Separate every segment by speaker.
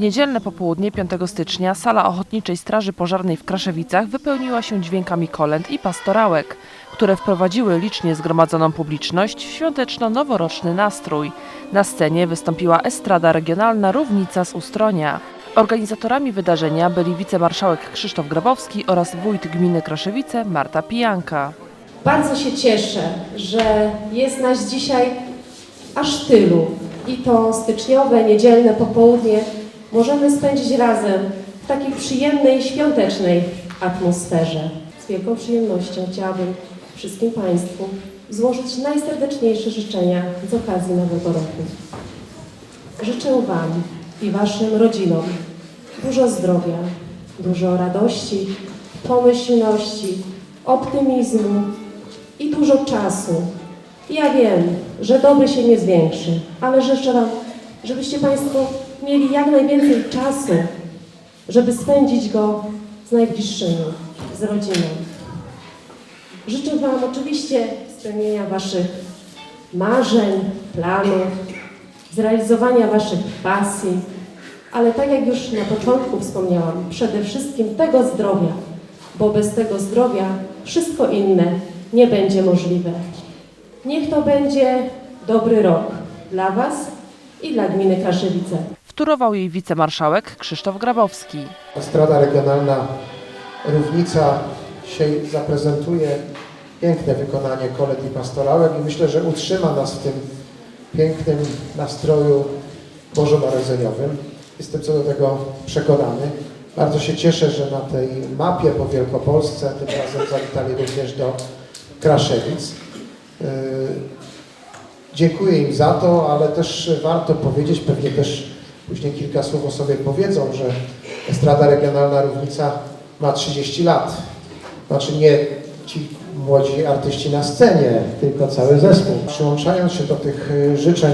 Speaker 1: Niedzielne popołudnie 5 stycznia sala Ochotniczej Straży Pożarnej w Kraszewicach wypełniła się dźwiękami kolęd i pastorałek, które wprowadziły licznie zgromadzoną publiczność w świąteczno-noworoczny nastrój. Na scenie wystąpiła estrada regionalna Równica z Ustronia. Organizatorami wydarzenia byli wicemarszałek Krzysztof Grabowski oraz wójt gminy Kraszewice Marta Pijanka.
Speaker 2: Bardzo się cieszę, że jest nas dzisiaj aż tylu i to styczniowe, niedzielne popołudnie możemy spędzić razem w takiej przyjemnej, świątecznej atmosferze. Z wielką przyjemnością chciałabym wszystkim Państwu złożyć najserdeczniejsze życzenia z okazji Nowego Roku. Życzę Wam i Waszym rodzinom dużo zdrowia, dużo radości, pomyślności, optymizmu i dużo czasu. Ja wiem, że dobry się nie zwiększy, ale życzę Wam, żebyście Państwo mieli jak najwięcej czasu, żeby spędzić go z najbliższymi, z rodziną. Życzę Wam oczywiście spełnienia Waszych marzeń, planów, zrealizowania Waszych pasji, ale tak jak już na początku wspomniałam, przede wszystkim tego zdrowia, bo bez tego zdrowia wszystko inne nie będzie możliwe. Niech to będzie dobry rok dla Was i dla gminy Kaszewice.
Speaker 1: Wtórował jej wicemarszałek Krzysztof Grabowski.
Speaker 3: Estrada Regionalna Równica dzisiaj zaprezentuje piękne wykonanie kolęd i pastorałek i myślę, że utrzyma nas w tym pięknym nastroju bożonarodzeniowym. Jestem co do tego przekonany. Bardzo się cieszę, że na tej mapie po Wielkopolsce tym razem zawitali również do Kraszewic. Dziękuję im za to, ale też warto powiedzieć, pewnie też później kilka słów o sobie powiedzą, że Estrada Regionalna Równica ma 30 lat. Znaczy nie ci młodzi artyści na scenie, tylko cały zespół. Przyłączając się do tych y, życzeń,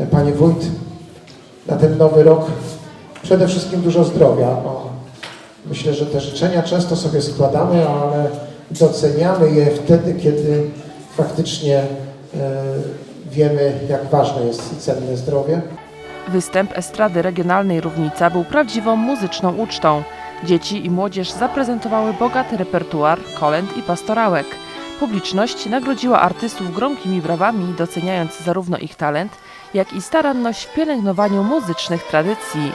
Speaker 3: y, Panie Wójt, na ten nowy rok przede wszystkim dużo zdrowia. O, myślę, że te życzenia często sobie składamy, ale doceniamy je wtedy, kiedy faktycznie y, wiemy, jak ważne jest cenne zdrowie.
Speaker 1: Występ estrady regionalnej Równica był prawdziwą muzyczną ucztą. Dzieci i młodzież zaprezentowały bogaty repertuar kolęd i pastorałek. Publiczność nagrodziła artystów gromkimi brawami, doceniając zarówno ich talent, jak i staranność w pielęgnowaniu muzycznych tradycji.